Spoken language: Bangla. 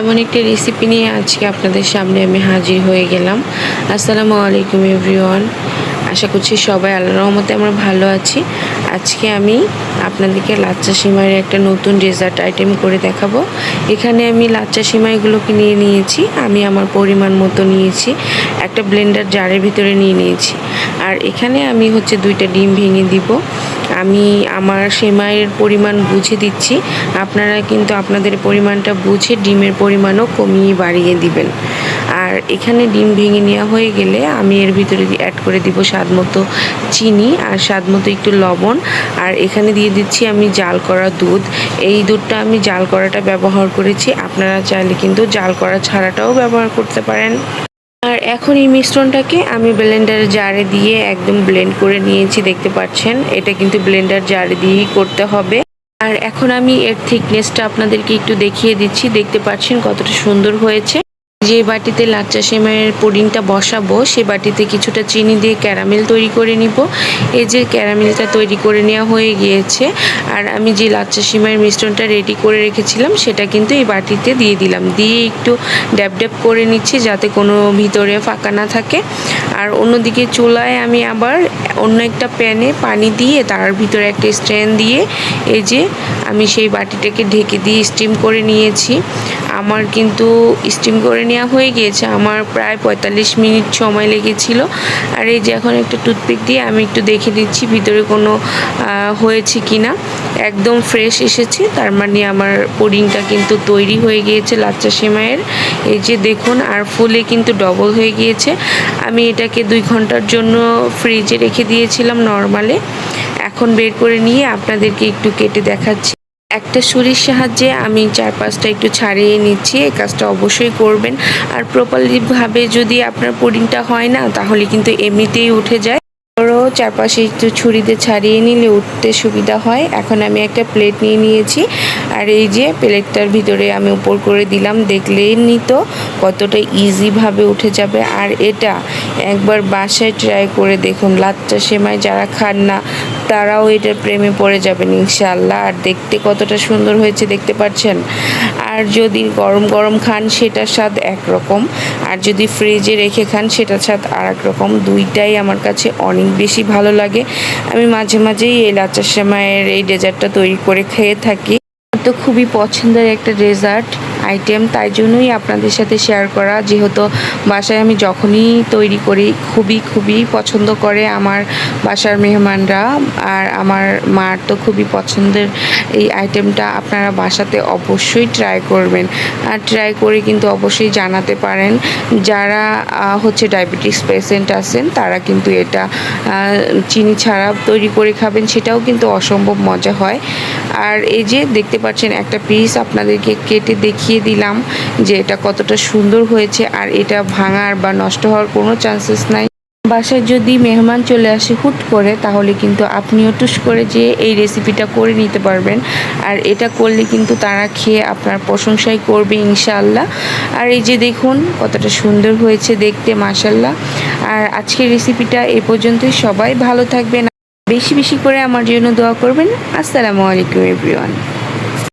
এমন একটি রেসিপি নিয়ে আজকে আপনাদের সামনে আমি হাজির হয়ে গেলাম। আসসালামু আলাইকুম এভরিওয়ান আশা করছি সবাই আল্লাহ রহমতে আমরা ভালো আছি। আজকে আমি আপনাদেরকে লাচ্চা সিমাইয়ের একটা নতুন ডেজার্ট আইটেম করে দেখাবো। এখানে আমি লাচ্চা সিমাইগুলোকে নিয়ে নিয়েছি, আমি আমার পরিমাণ মতো নিয়েছি, একটা ব্লেন্ডার জারের ভিতরে নিয়ে নিয়েছি। আর এখানে আমি হচ্ছে দুইটা ডিম ভেঙে দিব। আমি আমার সেমাইয়ের পরিমাণ বুঝে দিচ্ছি। আপনারা কিন্তু আপনাদের পরিমাণটা বুঝে ডিমের পরিমাণও কমিয়ে বাড়িয়ে দিবেন। আর এখানে ডিম ভেঙে নেওয়া হয়ে গেলে আমি এর ভিতরে অ্যাড করে দিব স্বাদ মতো চিনি আর স্বাদ মতো একটু লবণ। আর এখানে দিয়ে দিচ্ছি আমি জাল করা দুধ। এই দুধটা আমি জাল করাটা ব্যবহার করেছি। আপনারা চাইলে কিন্তু জাল করা ছাড়াটাও ব্যবহার করতে পারেন। এখন এই মিশ্রণটাকে আমি ব্লেন্ডার জারে দিয়ে একদম ব্লেন্ড করে নিয়েছি, দেখতে পাচ্ছেন? এটা কিন্তু ব্লেন্ডার জারে দিয়েই করতে হবে। আর এখন আমি এর থিকনেসটা আপনাদেরকে একটু দেখিয়ে দিচ্ছি। দেখতে পাচ্ছেন কতটা সুন্দর হয়েছে। যে বাটিতে লাচ্চা সেমাইয়ের পুডিংটা বসাবো, সে বাটিতে কিছুটা চিনি দিয়ে ক্যারামেল তৈরি করে নিব। এই যে ক্যারামেলটা তৈরি করে নেওয়া হয়ে গিয়েছে, আর আমি যে লাচ্চা সেমাইয়ের মিশ্রণটা রেডি করে রেখেছিলাম, সেটা কিন্তু এই বাটিতে দিয়ে দিলাম। দিয়ে একটু ড্যাব ড্যাব করে নিচ্ছি যাতে কোনো ভিতরে ফাঁকা না থাকে। আর অন্যদিকে চুলায় আমি আবার অন্য একটা প্যানে পানি দিয়ে, তার ভিতরে একটা স্ট্যান্ড দিয়ে, এই যে আমি সেই বাটিটাকে ঢেকে দিয়ে স্টিম করে নিয়েছি। আমার কিন্তু স্টিম করে নেওয়া হয়ে গিয়েছে। আমার প্রায় পঁয়তাল্লিশ মিনিট সময় লেগেছিল। আর এই যে এখন একটা টুথপিক দিয়ে আমি একটু দেখে দিচ্ছি ভিতরে কোনো হয়েছে কি না একদম ফ্রেশ এসেছে। তার মানে আমার পুডিংটা কিন্তু তৈরি হয়ে গিয়েছে লাচ্চা সেমাইয়ের। এই যে দেখুন, আর ফুলে কিন্তু ডবল হয়ে গিয়েছে। আমি এটাকে দুই ঘণ্টার জন্য ফ্রিজে রেখে দিয়েছিলাম নর্মালে এখন বের করে নিয়ে আপনাদেরকে একটু কেটে দেখাচ্ছি। একটা ছুরির সাহায্যে আমি চার পাঁচটা একটু ছাড়িয়ে নিচ্ছি, এই কাজটা অবশ্যই করবেন। আর প্রপারলিভাবে যদি আপনার পুডিংটা হয় না, তাহলে কিন্তু এমনিতেই উঠে যায়। চারপাশে একটু ছুরিতে ছাড়িয়ে নিলে উঠতে সুবিধা হয়। এখন আমি একটা প্লেট নিয়ে নিয়েছি। আর এই যে প্লেটটার ভিতরে আমি উপর করে দিলাম, দেখলেই নিত কতটা ইজিভাবে উঠে যাবে। আর এটা একবার বাসায় ট্রাই করে দেখুন, লাচ্চা সেমাই যারা খান না তারাও এটার প্রেমে পড়ে যাবেন ইনশাল্লাহ আর দেখতে কতটা সুন্দর হয়েছে দেখতে পাচ্ছেন? আর যদি গরম গরম খান, সেটার স্বাদ একরকম। আর যদি ফ্রিজে রেখে খান, সেটার স্বাদ আর রকম। দুইটাই আমার কাছে অনেক বেশি ভালো লাগে। আমি মাঝে মাঝেই এই লাচ্চা সেমাইয়ের এই ডেজার্টটা তৈরি করে খেয়ে থাকি। তো খুবই পছন্দের একটা ডেজার্ট আইটেম তাই জন্যই আপনাদের সাথে শেয়ার করা। যেহেতু বাসায় আমি যখনই তৈরি করি, খুবই খুবই পছন্দ করে আমার বাসার মেহমানরা। আর আমার মার তো খুবই পছন্দের এই আইটেমটা আপনারা বাসাতে অবশ্যই ট্রাই করবেন। আর ট্রাই করে কিন্তু অবশ্যই জানাতে পারেন। যারা হচ্ছে ডায়াবেটিস পেশেন্ট আছেন, তারা কিন্তু এটা চিনি ছাড়া তৈরি করে খাবেন, সেটাও কিন্তু অসম্ভব মজা হয়। আর এই যে দেখতে পাচ্ছেন একটা পিস আপনাদেরকে কেটে দেখিয়ে দিলাম যে এটা কতটা সুন্দর হয়েছে আর এটা ভাঙার বা নষ্ট হওয়ার কোনো চান্সেস নাই। বাসায় যদি মেহমান চলে আসে হুট করে, তাহলে কিন্তু আপনিও টুস করে যে এই রেসিপিটা করে নিতে পারবেন। আর এটা করলে কিন্তু তারা খেয়ে আপনার প্রশংসাই করবে ইনশাআল্লাহ। আর এই যে দেখুন, কতটা সুন্দর হয়েছে দেখতে মাসাল্লাহ আর আজকের রেসিপিটা এ পর্যন্তই। সবাই ভালো থাকবেন। বেশি বেশি করে আমার জন্য দোয়া করবেন। আসসালামু আলাইকুম এভরিওয়ান